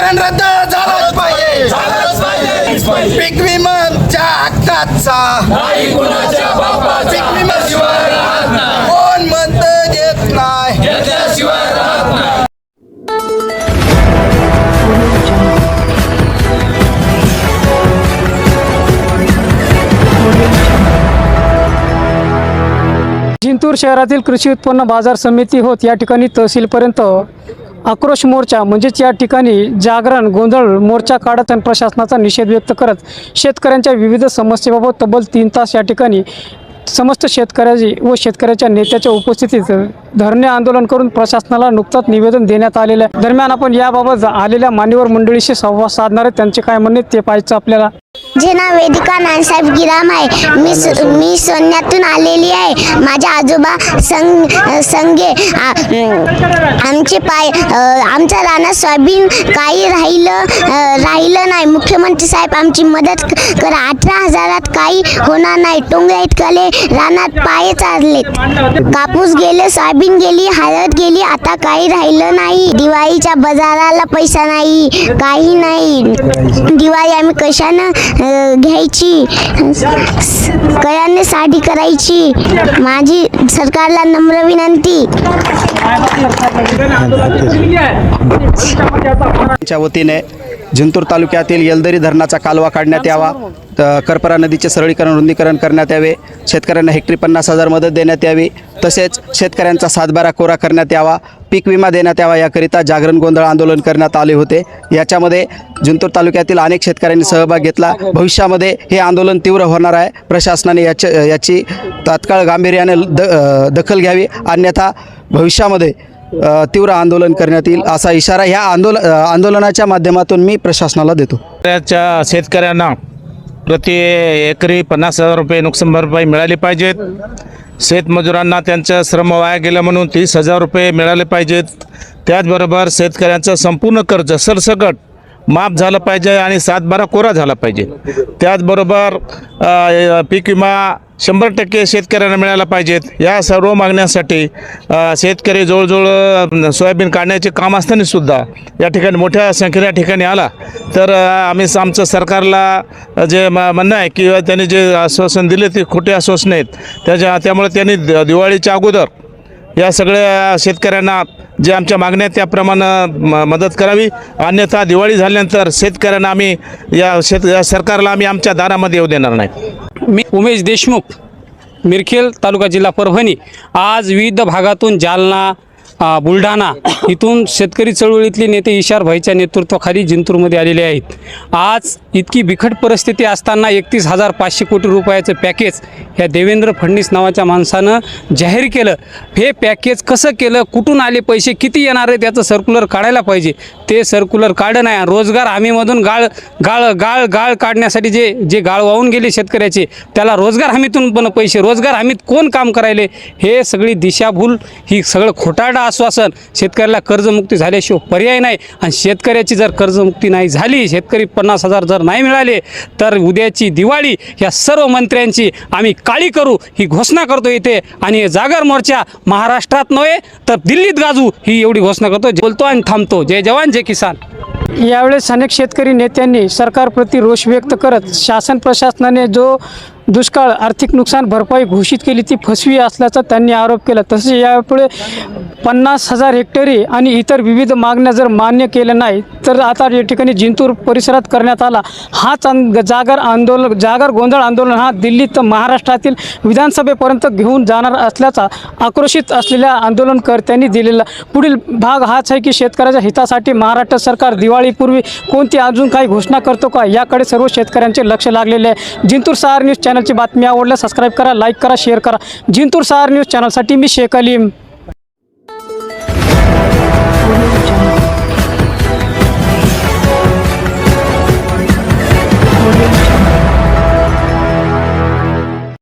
शेतकऱ्यांना रद्द झालाच पाहिजे. झालंच पाहिजे. पीक विमाच्या हक्काचा. पीक कोण म्हणत राहत नाही. जिंतूर शहरातील कृषी उत्पन्न बाजार समिती होत या ठिकाणी तहसीलपर्यंत आक्रोश मोर्चा म्हणजेच या ठिकाणी जागरण गोंधळ मोर्चा काढत आणि प्रशासनाचा निषेध व्यक्त करत शेतकऱ्यांच्या विविध समस्येबाबत तब्बल तीन तास या ठिकाणी समस्त शेतकऱ्याची व शेतकऱ्याच्या नेत्याच्या उपस्थितीत धरणे आंदोलन करून प्रशासनाला नुकताच निवेदन देण्यात आलेलं आहे. दरम्यान आपण याबाबत आलेल्या मान्यवर मंडळीशी संवाद साधणार आहे. त्यांचे काय म्हणणे ते पाहायचं आपल्याला. माझे नाव वेदिका नानसाहेब गिराम आहे. मी मी सोन्यातून आलेली आहे. माझ्या आजोबा संग संगे आमचे पाय आमचा राणा सोयाबीन काही राहिलं राहिलं नाही. मुख्यमंत्री साहेब आमची मदत करा. अठरा हजारात काही होणार नाही. टोंगल्या इतकाले रानात पाय चाललेत कापूस गेले सोयाबीन गेली हळद गेली आता काही राहिलं नाही. दिवाळीच्या बाजाराला पैसा नाही काही नाही. दिवाळी आम्ही कशानं घ्यायची. कळ्याने साडी करायची. माझी सरकारला नम्र विनंती. च्या वतीने जिंतूर तालुक्यातील येलदरी धरणाचा कालवा काढण्यात यावा. करपरा नदीचे सरळीकरण रुंदीकरण करण्यात यावे. शेतकऱ्यांना हेक्टरी पन्नास हजार मदत देण्यात यावी. तसेच शेतकऱ्यांचा सातबारा कोरा करण्यात यावा. पीक विमा देण्यात यावा. याकरिता जागरण गोंधळ आंदोलन करण्यात आले होते. याच्यामध्ये जिंतूर तालुक्यातील अनेक शेतकऱ्यांनी सहभाग घेतला. भविष्यामध्ये हे आंदोलन तीव्र होणार आहे. प्रशासनाने याच्या याची तात्काळ गांभीर्याने द दखल घ्यावी. अन्यथा भविष्यामध्ये तीव्र आंदोलन करण्यात येईल असा इशारा ह्या आंदोलन आंदोलनाच्या माध्यमातून मी प्रशासनाला देतो. त्याच्या शेतकऱ्यांना प्रति एकरी पन्नास हजार रुपये नुकसान भरपाई मिळाली पाहिजेत. शेतमजुरांना त्यांचं श्रम वाया गेलं म्हणून तीस हजार रुपये मिळाले पाहिजेत. त्याचबरोबर शेतकऱ्यांचं संपूर्ण कर्ज सरसकट माफ झालं पाहिजे आणि सातबारा कोरा झाला पाहिजे. त्याचबरोबर पीक विमा शंभर टक्के शेतकऱ्यांना मिळाला पाहिजेत. या सर्व मागण्यासाठी शेतकरी जवळजवळ सोयाबीन काढण्याचे काम असताना सुद्धा या ठिकाणी मोठ्या संख्येने या ठिकाणी आला. तर आम्ही आमचं सरकारला जे म- म्हणणं आहे की त्यांनी जे आश्वासन दिले ते खोटे आश्वासन आहेत. त्याच्या त्यामुळे त्यांनी द- दिवाळीच्या अगोदर या सगळ्या शेतकऱ्यांना जे आमच्या मागण्या आहेत त्याप्रमाणे म- मदत करावी. अन्यथा दिवाळी झाल्यानंतर शेतकऱ्यांना आम्ही या शेत या सरकारला आम्ही आमच्या दारामध्ये येऊ देणार नाही. मी उमेश देशमुख मिरखेल तालुका जिल्हा परभणी. आज विविध भागातून जालना बुलढाणा इथून शेतकरी चळवळीतले नेते इशार भाईच्या नेतृत्वाखाली जिंतूरमध्ये आलेले आहेत. आज इतकी बिकट परिस्थिती असताना एकतीस हजार पाचशे कोटी रुपयाचं पॅकेज ह्या देवेंद्र फडणवीस नावाच्या माणसानं जाहीर केलं. हे पॅकेज कसं केलं? कुठून आले पैसे? किती येणार आहे? त्याचं सर्क्युलर काढायला पाहिजे. ते सर्क्युलर काढं नाही रोजगार हमीमधून गाळ गाळ गाळ गाळ काढण्यासाठी जे जे गाळ वाहून गेले शेतकऱ्याचे त्याला रोजगार हमीतून पण पैसे रोजगार हमीत कोण काम करायले? हे सगळी दिशाभूल ही सगळं खोटाडा आश्वासन शेतकऱ्याला कर्जमुक्ती झाल्याशिवाय पर्याय नाही. आणि शेतकऱ्याची जर कर्जमुक्ती नाही झाली शेतकरी पन्नास हजार जर नाही मिळाले तर उद्याची दिवाळी या सर्व मंत्र्यांची आम्ही काळी करू ही घोषणा करतो इथे. आणि जागर मोर्चा महाराष्ट्रात नव्हे तर दिल्लीत गाजू ही एवढी घोषणा करतो. बोलतो आणि थांबतो. जय जवान जय किसान. यावेळेस अनेक शेतकरी नेत्यांनी सरकारप्रती रोष व्यक्त करत शासन प्रशासनाने जो दुष्काळ आर्थिक नुकसान भरपाई घोषित केली ती फसवी असल्याचा त्यांनी आरोप केला. तसेच यापुढे पन्नास हजार हेक्टरी आणि इतर विविध मागण्या जर मान्य केल्या नाही तर आता या ठिकाणी जिंतूर परिसरात करण्यात आला. हाच जागर आंदोलन जागर गोंधळ आंदोलन हा दिल्लीत महाराष्ट्रातील विधानसभेपर्यंत घेऊन जाणार असल्याचा आक्रोशित असलेल्या आंदोलनकर्त्यांनी दिलेला पुढील भाग हाच आहे की शेतकऱ्याच्या हितासाठी महाराष्ट्र सरकार दिवाळीपूर्वी कोणती अजून काही घोषणा करतो का याकडे सर्व शेतकऱ्यांचे लक्ष लागलेले आहे. जिंतूर सहार न्यूज चॅनलची बातमी आवडल्यास सबस्क्राईब करा लाईक करा शेअर करा. जिंतूर सहार न्यूज चॅनलसाठी मी शेख अलीम.